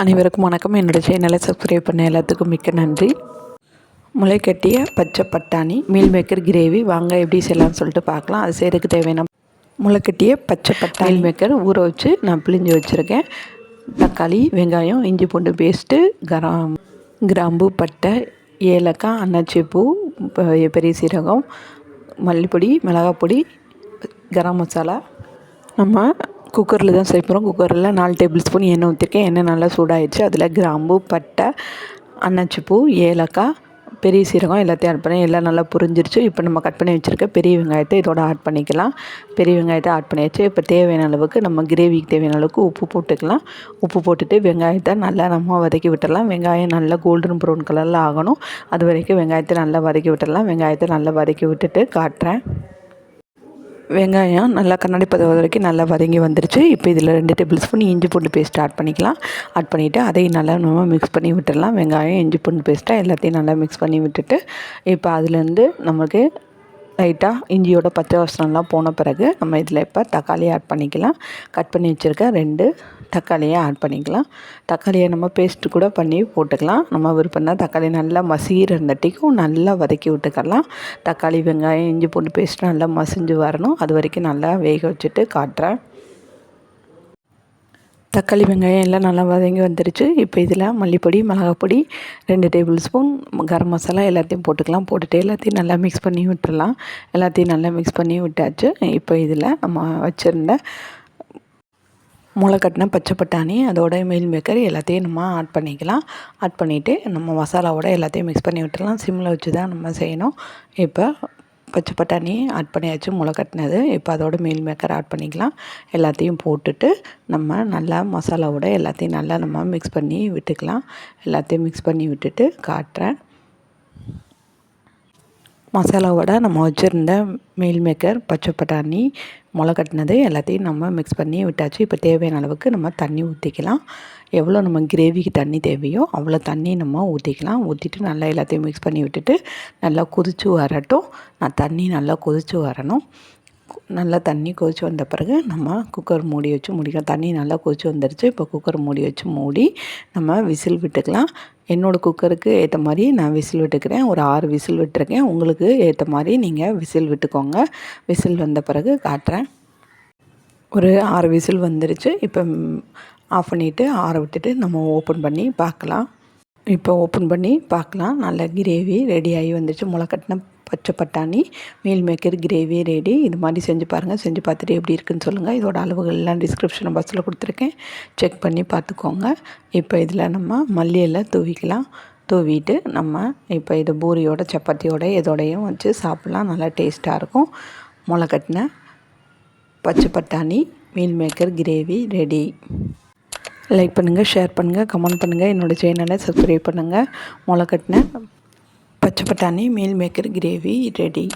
அனைவருக்கும் வணக்கம். என்னுடைய சேனலை சப்ஸ்கிரைப் பண்ண எல்லாத்துக்கும் மிக்க நன்றி. முளைக்கட்டிய பச்சை பட்டாணி மீல் மேக்கர் கிரேவி வாங்க எப்படி செய்யலாம்னு சொல்லிட்டு பார்க்கலாம். அது செய்கிறதுக்கு தேவையான முளைக்கட்டிய பச்சை பட்டாணி மீல் மேக்கர் ஊற வச்சு நான் பிழிஞ்சு வச்சுருக்கேன். தக்காளி வெங்காயம் இஞ்சி பூண்டு பேஸ்ட்டு கரம் கிராம்பு பட்டை ஏலக்காய் அன்னாச்சி பூ பெரிய சீரகம் மல்லிப்பொடி மிளகாப்பொடி கரம் மசாலா. நம்ம குக்கரில் தான் செய்ய போகிறோம் குக்கரில் நாலு டேபிள் ஸ்பூன் எண்ணெய் ஊற்றிருக்கேன் எண்ணெய் நல்லா சூடாயிடுச்சு. அதில் கிராம்பு பட்டை அன்னாச்சிப்பூ ஏலக்காய் பெரிய சீரகம் எல்லாத்தையும் ஆட் பண்ணி எல்லாம் நல்லா புரிஞ்சிருச்சு. இப்போ நம்ம கட் பண்ணி வச்சுருக்க பெரிய வெங்காயத்தை இதோட ஆட் பண்ணிக்கலாம். பெரிய வெங்காயத்தை ஆட் பண்ணியாச்சு. இப்போ தேவையான அளவுக்கு நம்ம கிரேவிக்கு தேவையான அளவுக்கு உப்பு போட்டுக்கலாம். உப்பு போட்டுட்டு வெங்காயத்தை நல்லா நம்ம வதக்கி விட்டுடலாம். வெங்காயம் நல்லா கோல்டன் ப்ரௌன் கலரில் ஆகணும். அது வரைக்கும் வெங்காயத்தை நல்லா வதக்கி விட்டுடலாம். வெங்காயத்தை நல்லா வதக்கி விட்டுட்டு காட்டுறேன். வெங்காயம் நல்லா கண்ணாடி பதம் வரைக்கும் நல்லா வதங்கி வந்துருச்சு. இப்போ இதில் ரெண்டு டேபிள் ஸ்பூன் இஞ்சி பூண்டு பேஸ்ட் ஆட் பண்ணிக்கலாம். ஆட் பண்ணிவிட்டு அதையும் நல்லா நம்ம மிக்ஸ் பண்ணி விட்டுடலாம். வெங்காயம் இஞ்சி பூண்டு பேஸ்ட்டாக எல்லாத்தையும் நல்லா மிக்ஸ் பண்ணி விட்டுட்டு இப்போ அதுலேருந்து நமக்கு லைட்டாக இஞ்சியோட பச்சை வசனம்லாம் போன பிறகு நம்ம இதில் இப்போ தக்காளி ஆட் பண்ணிக்கலாம். கட் பண்ணி வச்சுருக்க ரெண்டு தக்காளியை ஆட் பண்ணிக்கலாம். தக்காளியை நம்ம பேஸ்ட்டு கூட பண்ணி போட்டுக்கலாம். நம்ம விருப்பம்னா தக்காளி நல்லா மசீர் இருந்தட்டிக்கும் நல்லா வதக்கி விட்டுக்கலாம். தக்காளி வெங்காயம் இஞ்சி பூண்டு பேஸ்ட் நல்லா மசிஞ்சு வரணும். அது வரைக்கும் நல்லா வேக வச்சுட்டு காட்டுறேன். தக்காளி வெங்காயம் எல்லாம் நல்லா வதங்கி வந்துருச்சு. இப்போ இதில் மல்லிப்பொடி மிளகாப்பொடி ரெண்டு டேபிள் ஸ்பூன் கரம் மசாலா எல்லாத்தையும் போட்டுக்கலாம். போட்டுட்டு எல்லாத்தையும் நல்லா மிக்ஸ் பண்ணி விட்டுடலாம் எல்லாத்தையும் நல்லா மிக்ஸ் பண்ணி விட்டாச்சு. இப்போ இதில் நம்ம வச்சுருந்த முளை கட்டின பச்சை பட்டாணி அதோட மீல் மேக்கர் எல்லாத்தையும் நம்ம ஆட் பண்ணிக்கலாம். ஆட் பண்ணிவிட்டு நம்ம மசாலாவோட எல்லாத்தையும் மிக்ஸ் பண்ணி விட்டுடலாம். சிம்மில் வச்சு தான் நம்ம செய்யணும். இப்போ பச்சை பட்டாணி ஆட் பண்ணியாச்சு முளை கட்டினது. இப்போ அதோட மீல் மேக்கர் ஆட் பண்ணிக்கலாம். எல்லாத்தையும் போட்டுட்டு நம்ம நல்லா மசாலாவோட எல்லாத்தையும் நல்லா நம்ம மிக்ஸ் பண்ணி விட்டுக்கலாம். எல்லாத்தையும் மிக்ஸ் பண்ணி விட்டுட்டு காட்டுறேன். மசாலாவோட நம்ம வச்சுருந்த மீல் மேக்கர் பச்சை பட்டாணி முளை கட்டினது எல்லாத்தையும் நம்ம மிக்ஸ் பண்ணி விட்டாச்சு. இப்போ தேவையான அளவுக்கு நம்ம தண்ணி ஊற்றிக்கலாம் எவ்வளோ நம்ம கிரேவிக்கு தண்ணி தேவையோ அவ்வளோ தண்ணி நம்ம ஊற்றிக்கலாம் ஊற்றிட்டு நல்லா எல்லாத்தையும் மிக்ஸ் பண்ணி விட்டுட்டு நல்லா கொதிச்சு வரட்டும். நான் தண்ணி நல்லா கொதிச்சு வரணும். நல்லா தண்ணி கொதிச்சு வந்த பிறகு நம்ம குக்கர் மூடி வச்சு முடிக்கலாம். தண்ணி நல்லா கொதிச்சு வந்துடுச்சு இப்போ குக்கர் மூடி வச்சு மூடி நம்ம விசில் விட்டுக்கலாம். என்னோடய குக்கருக்கு ஏற்ற மாதிரி நான் விசில் விட்டுக்கிறேன். ஒரு ஆறு விசில் விட்டுருக்கேன். உங்களுக்கு ஏற்ற மாதிரி நீங்கள் விசில் விட்டுக்கோங்க. விசில் வந்த பிறகு காட்டுறேன். ஒரு ஆறு விசில் வந்துருச்சு. இப்போ ஆஃப் பண்ணிவிட்டு ஆற விட்டுட்டு நம்ம ஓப்பன் பண்ணி பார்க்கலாம். இப்போ ஓப்பன் பண்ணி பார்க்கலாம். நல்ல கிரேவி ரெடி ஆகி வந்துச்சு. முளைக்கட்டின பச்சை பட்டாணி மீல் மேக்கர் கிரேவி ரெடி இது மாதிரி செஞ்சு பாருங்கள் செஞ்சு பார்த்துட்டு எப்படி இருக்குன்னு சொல்லுங்கள் இதோட அளவுகள்லாம் டிஸ்கிரிப்ஷன் பாக்ஸில் கொடுத்துருக்கேன். செக் பண்ணி பார்த்துக்கோங்க. இப்போ இதில் நம்ம மல்லியெல்லாம் தூவிக்கலாம். தூவிட்டு நம்ம இப்போ இது பூரியோட சப்பாத்தியோட இதோடையும் வச்சு சாப்பிட்லாம். நல்லா டேஸ்ட்டாக இருக்கும். முளைக்கட்டின பச்சை பட்டாணி meal maker gravy ready like பண்ணுங்கள் ஷேர் பண்ணுங்கள் கமெண்ட் பண்ணுங்கள் என்னோடய சேனலை சப்ஸ்கிரைப் பண்ணுங்கள் முளைக்கட்டின பச்சை பட்டாணி மீல் மேக்கர் கிரேவி ரெடி